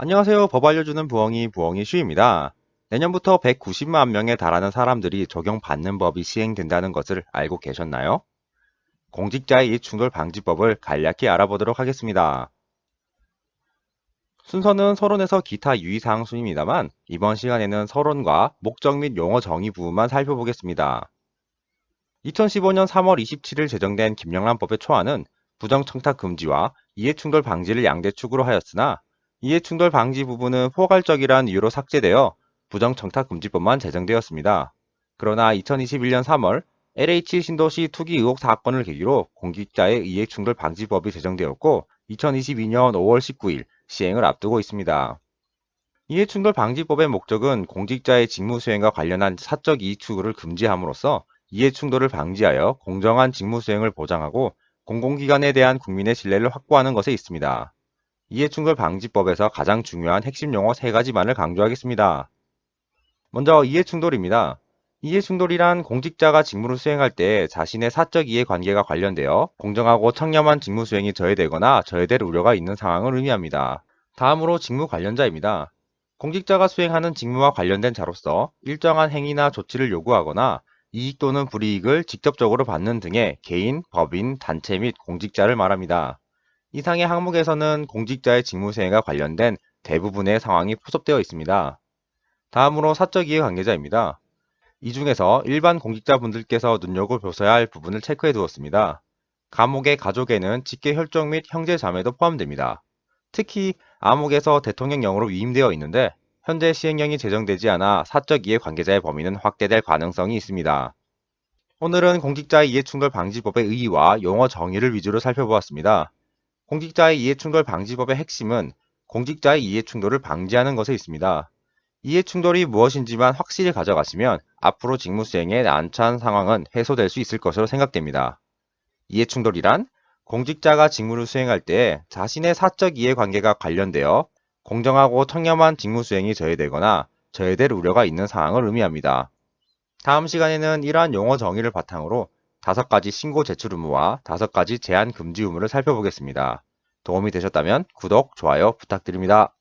안녕하세요. 법 알려주는 부엉이 부엉이 슈입니다. 내년부터 190만 명에 달하는 사람들이 적용받는 법이 시행된다는 것을 알고 계셨나요? 공직자의 이해충돌 방지법을 간략히 알아보도록 하겠습니다. 순서는 서론에서 기타 유의사항 순입니다만 이번 시간에는 서론과 목적 및 용어 정의 부분만 살펴보겠습니다. 2015년 3월 27일 제정된 김영란법의 초안은 부정청탁 금지와 이해충돌 방지를 양대 축으로 하였으나 이해충돌 방지 부분은 포괄적이란 이유로 삭제되어 부정청탁금지법만 제정되었습니다. 그러나 2021년 3월 LH 신도시 투기 의혹 사건을 계기로 공직자의 이해충돌 방지법이 제정되었고 2022년 5월 19일 시행을 앞두고 있습니다. 이해충돌 방지법의 목적은 공직자의 직무 수행과 관련한 사적 이익추구를 금지함으로써 이해충돌을 방지하여 공정한 직무 수행을 보장하고 공공기관에 대한 국민의 신뢰를 확보하는 것에 있습니다. 이해충돌 방지법에서 가장 중요한 핵심 용어 세 가지만을 강조하겠습니다. 먼저 이해충돌입니다. 이해충돌이란 공직자가 직무를 수행할 때 자신의 사적 이해 관계가 관련되어 공정하고 청렴한 직무 수행이 저해되거나 저해될 우려가 있는 상황을 의미합니다. 다음으로 직무 관련자입니다. 공직자가 수행하는 직무와 관련된 자로서 일정한 행위나 조치를 요구하거나 이익 또는 불이익을 직접적으로 받는 등의 개인, 법인, 단체 및 공직자를 말합니다. 이상의 항목에서는 공직자의 직무 수행과 관련된 대부분의 상황이 포섭되어 있습니다. 다음으로 사적 이해 관계자입니다. 이 중에서 일반 공직자분들께서 눈여겨보셔야 할 부분을 체크해 두었습니다. 감옥의 가족에는 직계 혈족 및 형제 자매도 포함됩니다. 특히 암흑에서 대통령령으로 위임되어 있는데 현재 시행령이 제정되지 않아 사적 이해 관계자의 범위는 확대될 가능성이 있습니다. 오늘은 공직자의 이해충돌 방지법의 의의와 용어 정의를 위주로 살펴보았습니다. 공직자의 이해충돌 방지법의 핵심은 공직자의 이해충돌을 방지하는 것에 있습니다. 이해충돌이 무엇인지만 확실히 가져가시면 앞으로 직무 수행에 난처한 상황은 해소될 수 있을 것으로 생각됩니다. 이해충돌이란 공직자가 직무를 수행할 때 자신의 사적 이해관계가 관련되어 공정하고 청렴한 직무 수행이 저해되거나 저해될 우려가 있는 상황을 의미합니다. 다음 시간에는 이러한 용어 정의를 바탕으로 다섯 가지 신고 제출 의무와 다섯 가지 제한 금지 의무를 살펴보겠습니다. 도움이 되셨다면 구독, 좋아요 부탁드립니다.